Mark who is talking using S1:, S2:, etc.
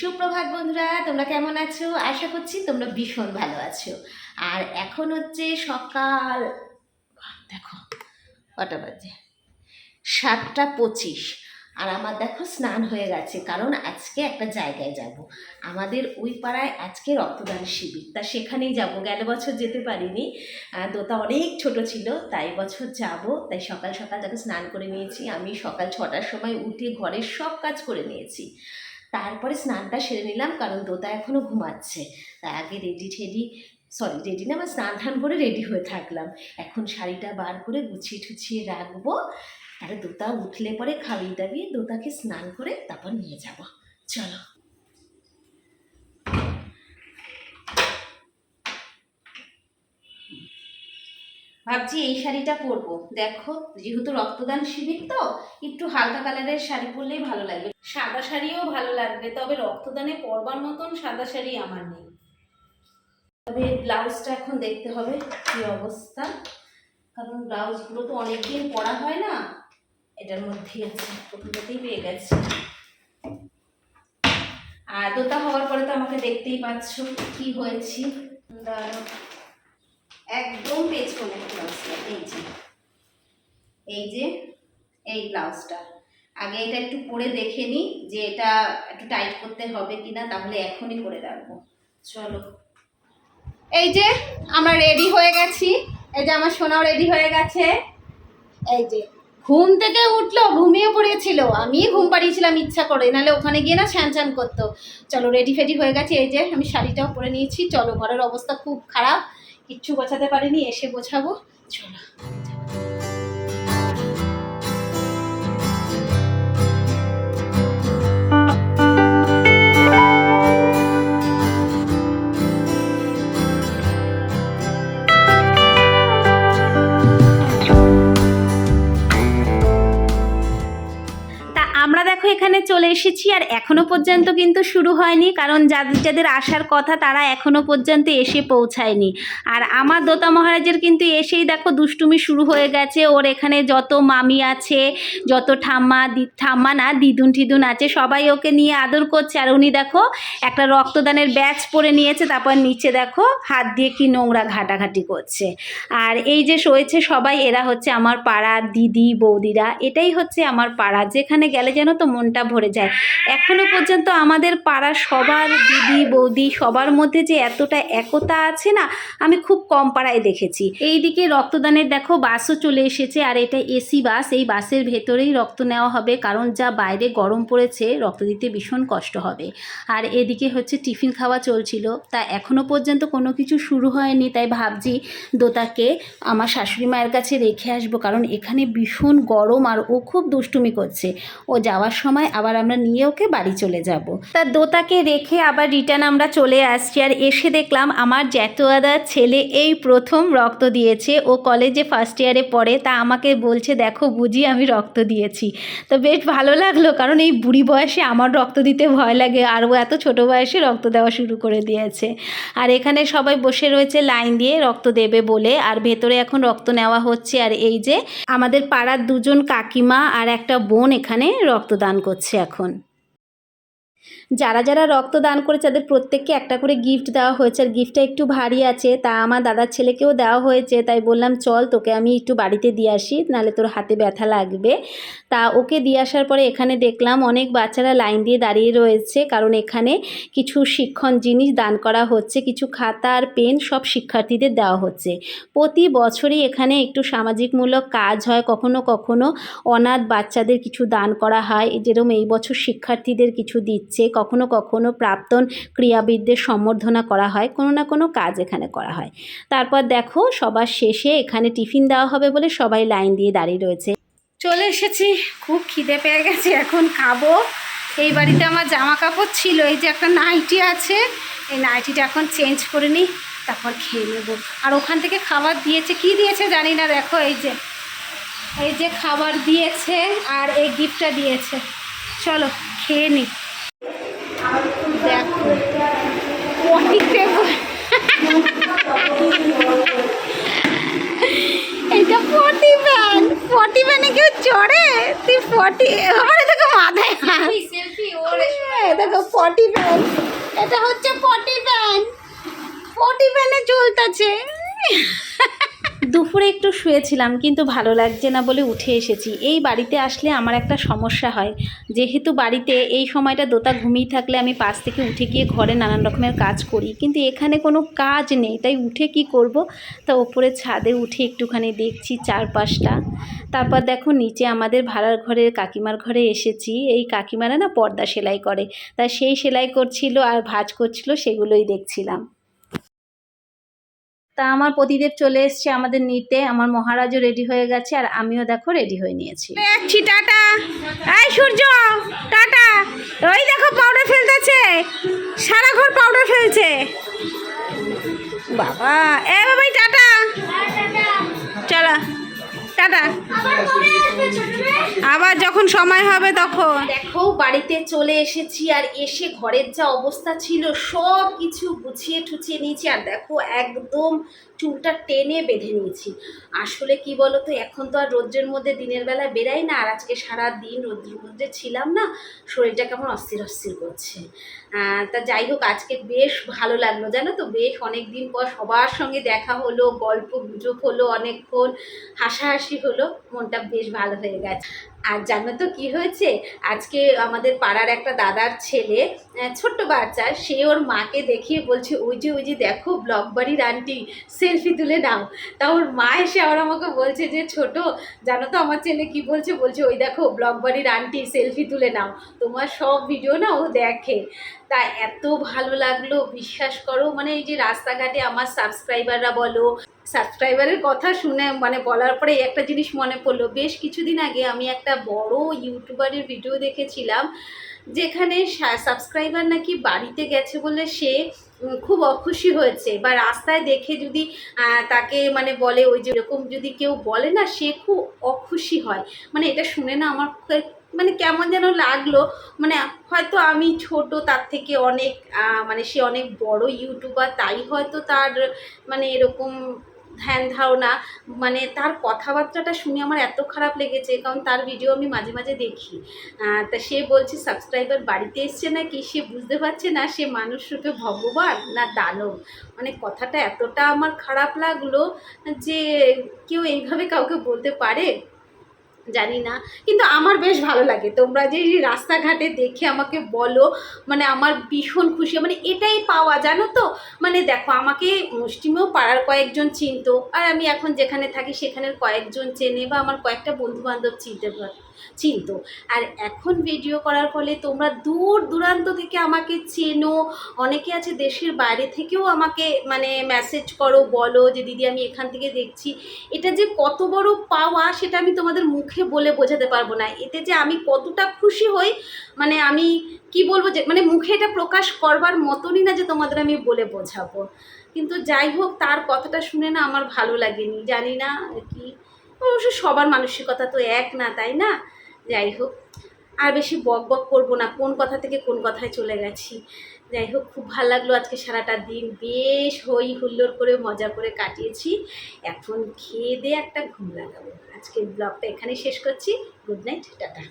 S1: সুপ্রভাত বন্ধুরা তোমরা কেমন আছো? আশা করছি তোমরা ভীষণ ভালো আছো। আর এখন হচ্ছে সকাল দেখো কটা বাজে? সাতটা পঁচিশ। আর আমার দেখো স্নান হয়ে গেছে কারণ আজকে একটা জায়গায় যাব। আমাদের ওই পাড়ায় আজকে রক্তদান শিবির। তা সেখানেই যাব। গেল বছর যেতে পারিনি। আহ, দোতা অনেক ছোট ছিল তাই বছর যাব। তাই সকাল সকাল দেখো স্নান করে নিয়েছি। আমি সকাল ছটার সময় উঠে ঘরের সব কাজ করে নিয়েছি। তারপরে স্নানটা সেরে নিলাম, কারণ দোতা এখনও ঘুমাচ্ছে। তাই আগে রেডি ঠেডি সরি রেডি না আমার স্নান ধান করে রেডি হয়ে থাকলাম। এখন শাড়িটা বার করে গুছিয়ে ঠুছিয়ে রাখব। তাহলে দোতা উঠলে পরে খাবি দাবি দোতাকে স্নান করে তারপর নিয়ে যাব। চলো। ভাবছি এই শাড়িটা পরবো। দেখো, যেহেতু রক্তদান শিবির তো, একটু হালকা কালারের শাড়ি পরলেই ভালো লাগবে। সাদা শাড়িও ভালো লাগবে, তবে রক্তদানে পরবার মতন সাদা শাড়ি আমার নেই। তবে ব্লাউজটা এখন দেখতে হবে কি অবস্থা। কারণ ব্লাউজগুলো তো অনেকদিন পরা হয় না, এটার মধ্যেই আছে প্রথমতেই পেয়ে গেছে। আর দোতা হওয়ার পরে তো আমাকে দেখতেই পাচ্ছ কি হয়েছি। একদম পেছনে। এই যে এই যে, এই ব্লাউজটা। আগে এটা একটু পরে দেখে নিই যে এটা একটু টাইট করতে হবে কিনা, তাহলে এখনই করে রাখব। চলো। এই যে, আমরা রেডি হয়ে গেছি। এই যে আমার সোনাও রেডি হয়ে গেছে। এই যে, ঘুম থেকে উঠল, ঘুমিয়ে পড়েছিল। আমি ঘুম পাড়িয়েছিলাম, ইচ্ছা করে। নাহলে ওখানে গিয়ে না স্যান স্যান করতো। চলো রেডি ফেডি হয়ে গেছে। এই যে, আমি শাড়িটাও পরে নিয়েছি। চলো, ঘরের অবস্থা খুব খারাপ। কিচ্ছু গোছাতে পারিনি, এসে গোছাবো। চলো দেখো, এখানে চলে এসেছি আর এখনও পর্যন্ত কিন্তু শুরু হয়নি, কারণ যাদের যাদের আসার কথা তারা এখনও পর্যন্ত এসে পৌঁছায়নি। আর আমার দোতা মহারাজের কিন্তু এসেই দেখো, দুষ্টুমি শুরু হয়ে গেছে। ওর এখানে যত মামি আছে, যত ঠাম্মা ঠাম্মা না, দিদুন ঠিদুন আছে, সবাই ওকে নিয়ে আদর করছে। আর উনি দেখো, একটা রক্তদানের ব্যাচ পরে নিয়েছে, তারপর নিচে দেখো, হাত দিয়ে কি নোংরা ঘাটাঘাটি করছে। আর এই যে শোয়েছে সবাই, এরা হচ্ছে আমার পাড়ার দিদি, বৌদিরা, এটাই হচ্ছে আমার পাড়া। যেখানে গেলে যেন তো মনটা ভরে যায়। এখনও পর্যন্ত আমাদের পাড়ার সবার দিদি, বৌদি সবার মধ্যে যে এতটা একতা আছে না, আমি খুব কম পাড়ায় দেখেছি। এইদিকে রক্তদানের দেখো, বাসও চলে এসেছে, আর এটা এসি বাস, এই বাসের ভেতরেই রক্ত নেওয়া হবে, কারণ যা বাইরে গরম পড়েছে, রক্ত দিতে ভীষণ কষ্ট হবে। আর এদিকে হচ্ছে টিফিন খাওয়া চলছিল, তা এখনও পর্যন্ত কোনো কিছু শুরু হয়নি, তাই ভাবছি দোতাকে আমার শাশুড়ি মায়ের কাছে রেখে আসব, কারণ এখানে ভীষণ গরম, আর ও খুব দুষ্টুমি করছে। ও যাওয়ার সময় আবার আমরা নিয়ে ওকে বাড়ি চলে যাব। তা দোতাকে রেখে আবার রিটার্ন আমরা চলে আসছি আর এসে দেখলাম আমার জ্যাতুয়াদার ছেলে এই প্রথম রক্ত দিয়েছে। ও কলেজে ফার্স্ট ইয়ারে পড়ে, তা আমাকে বলছে, দেখো বুঝি আমি রক্ত দিয়েছি। তো বেশ ভালো লাগল, কারণ এই বুড়ি বয়সে আমার রক্ত দিতে ভয় লাগে, আর ও এত ছোট বয়সে রক্ত দেওয়া শুরু করে দিয়েছে। আর এখানে সবাই বসে রয়েছে লাইন দিয়ে রক্ত দেবে বলে, আর ভেতরে এখন রক্ত নেওয়া হচ্ছে। আর এই যে আমাদের পাড়ার দুজন কাকিমা আর একটা বোন এখানে রক্তদান করছে এখন। যারা যারা রক্ত দান করেছে, তাদের প্রত্যেককে একটা করে গিফট দেওয়া হয়েছে। আর গিফটটা একটু ভারী আছে, তা আমার দাদার ছেলেকেও দেওয়া হয়েছে। তাই বললাম, চল তোকে আমি একটু বাড়িতে দিয়ে আসি, নাহলে তোর হাতে ব্যথা লাগবে। তা ওকে দিয়ে আসার পরে এখানে দেখলাম অনেক বাচ্চারা লাইন দিয়ে দাঁড়িয়ে রয়েছে। কারণ এখানে কিছু শিক্ষণ জিনিস দান করা হচ্ছে, কিছু খাতা আর পেন সব শিক্ষার্থীদের দেওয়া হচ্ছে। প্রতি বছরই এখানে একটু সামাজিকমূলক কাজ হয়, কখনো কখনো অনাথ বাচ্চাদের কিছু দান করা হয়। যেরকম এই বছর শিক্ষার্থীদের কিছু দিচ্ছে কখনো কখনো প্রাক্তন ক্রীড়াবিদদের সম্বর্ধনা করা হয়, কোনো না কোনো কাজ এখানে করা হয়। তারপর দেখো, সবার শেষে এখানে টিফিন দেওয়া হবে বলে সবাই লাইন দিয়ে দাঁড়িয়ে রয়েছে। চলে এসেছি, খুব খিদে পেয়ে গেছে, এখন খাব। এই বাড়িতে আমার জামা কাপড় ছিল, এই যে একটা নাইটি আছে, এই নাইটিটা এখন চেঞ্জ করে নিই, তারপর খেয়ে নেব। আর ওখান থেকে খাবার দিয়েছে, কি দিয়েছে জানি না, দেখো এই যে এই যে খাবার দিয়েছে আর এই গিফটটা দিয়েছে। চলো, খেয়ে নি দেখো পটিতে এটা ফর্টি ব্যান ফর্টি ব্যানে কেউ চড়ে? তুই ফর্টি আমার দেখো মাথায় দেখো পটি ব্যান এটা হচ্ছে পটি ব্যান পটি ব্যানে চলতেছে। দুপুরে একটু শুয়েছিলাম, কিন্তু ভালো লাগছে না বলে উঠে এসেছি। এই বাড়িতে আসলে আমার একটা সমস্যা হয়। যেহেতু বাড়িতে এই সময়টা দোতা ঘুমিয়ে থাকলে আমি পাশ থেকে উঠে গিয়ে ঘরে নানান রকমের কাজ করি। কিন্তু এখানে কোনো কাজ নেই, তাই উঠে কি করব? তা ওপরে ছাদে উঠে একটুখানি দেখছি চারপাশটা। তারপর দেখো নিচে আমাদের ভাড়ার ঘরের কাকিমার ঘরে এসেছি। এই কাকিমারা না পর্দা সেলাই করে। তা সেই সেলাই করছিল আর ভাঁজ করছিল, সেগুলোই দেখছিলাম। তা আমার প্রতিদেব চলে এসছে আমাদের নিতে। আমার মহারাজও রেডি হয়ে গেছে আর আমিও দেখো রেডি হয়ে নিয়েছি। যাচ্ছি, টাটা। এই সূর্য, টাটা। ওই দেখো পাউডার ফেলতেছে। সারা ঘর পাউডার ফেলছে। বাবা, এ বাবাই, টাটা। চলো, টাটা। আবার যখন সময় হবে তখন। দেখো, বাড়িতে চলে এসেছি আর এসে ঘরের যা অবস্থা ছিল, সব কিছু গুছিয়ে ঠুছিয়ে নিয়েছি আর দেখো, একদম চুলটা টেনে বেঁধে নিয়েছি। আসলে কি বলো তো এখন তো আর রোদ্রের মধ্যে দিনের বেলা বেরাই না, আর আজকে সারা দিন রোদ্রের মধ্যে ছিলাম না, শরীরটা কেমন অস্থির অস্থির করছে। তা যাই হোক, আজকে বেশ ভালো লাগল, জানো তো, বেশ অনেক দিন পর সবার সঙ্গে দেখা হলো, গল্প গুজব হলো অনেকক্ষণ, হাসাহাসি হলো। মনটা বেশ ভালো হয়ে গেছে। আর জানো তো কি হয়েছে? আজকে আমাদের পাড়ার একটা দাদার ছেলে ছোট্ট বাচ্চা, সে ওর মাকে দেখিয়ে বলছে, ওই যে ওই যে দেখো ব্লক বাড়ির আন্টি সেলফি তুলে নাও। তা ওর মা এসে আবার আমাকে বলছে যে, ছোট, জানো তো আমার ছেলে কি বলছে? বলছে, ওই দেখো ব্লক বাড়ির আন্টি সেলফি তুলে নাও। তোমার সব ভিডিও না ও দেখে। তা এত ভালো লাগল, বিশ্বাস করো মানে এই যে রাস্তাঘাটে আমার সাবস্ক্রাইবাররা বলো সাবস্ক্রাইবারের কথা শুনে মানে বলার পরে একটা জিনিস মনে পড়ল। বেশ কিছুদিন আগে আমি একটা বড় ইউটিউবারের ভিডিও দেখেছিলাম, যেখানে সাবস্ক্রাইবার নাকি বাড়িতে গেছে বলে সে খুব অখুশি হয়েছে বা রাস্তায় দেখে যদি তাকে মানে বলে ওই যে এরকম যদি কেউ বলে না, সে খুব অখুশি হয়। মানে এটা শুনে না আমার মানে কেমন যেন লাগল। মানে হয়তো আমি ছোট, তার থেকে অনেক মানে সে অনেক বড় ইউটিউবার তাই হয়তো তার মানে এরকম ধ্যান ধারণা মানে তার কথাবার্তাটা শুনে আমার এত খারাপ লেগেছে, কারণ তার ভিডিও আমি মাঝে মাঝে দেখি। তা সে বলছে সাবস্ক্রাইবার বাড়িতে এসছে নাকি? সে বুঝতে পারছে না, সে মানুষ রূপে ভগবান না দানব? মানে কথাটা এতটা আমার খারাপ লাগল যে কেউ এইভাবে কাউকে বলতে পারে? জানি না, কিন্তু আমার বেশ ভালো লাগে। তোমরা যে রাস্তাঘাটে দেখে আমাকে বলো মানে আমার ভীষণ খুশি মানে এটাই পাওয়া, জানো তো? মানে দেখো, আমাকে মুষ্টিমেও পাড়ার কয়েকজন চিনতো, আর আমি এখন যেখানে থাকি সেখানের কয়েকজন চেনে বা আমার কয়েকটা বন্ধু বান্ধব চিনতে পার চিনতো। আর এখন ভিডিও করার ফলে তোমরা দূর দূরান্ত থেকে আমাকে চেনো, অনেকে আছে দেশের বাইরে থেকেও আমাকে মানে মেসেজ করো, বলো যে, দিদি, আমি এখান থেকে দেখছি। এটা যে কত বড় পাওয়া, সেটা আমি তোমাদের মুখে বলে বোঝাতে পারব না। এতে যে আমি কতটা খুশি হই মানে আমি কি বলব যে মানে মুখে এটা প্রকাশ করবার মতনই না যে তোমাদের আমি বলে বোঝাবো। কিন্তু যাই হোক, তার কথাটা শুনে না আমার ভালো লাগেনি। জানি না কি, অবশ্য সবার মানসিকতা তো এক না, তাই না? যাই হোক, আর বেশি বক বক করব না, কোন কথা থেকে কোন কথায় চলে গেছি। যাই হোক খুব ভালো লাগল আজকে সারাটা দিন। বেশ হই হুল্লোড় করে, মজা করে কাটিয়েছি। এখন খেয়ে দিয়ে একটা ঘুম লাগাবো। আজকের ব্লগটা এখানেই শেষ করছি। Good night, tata.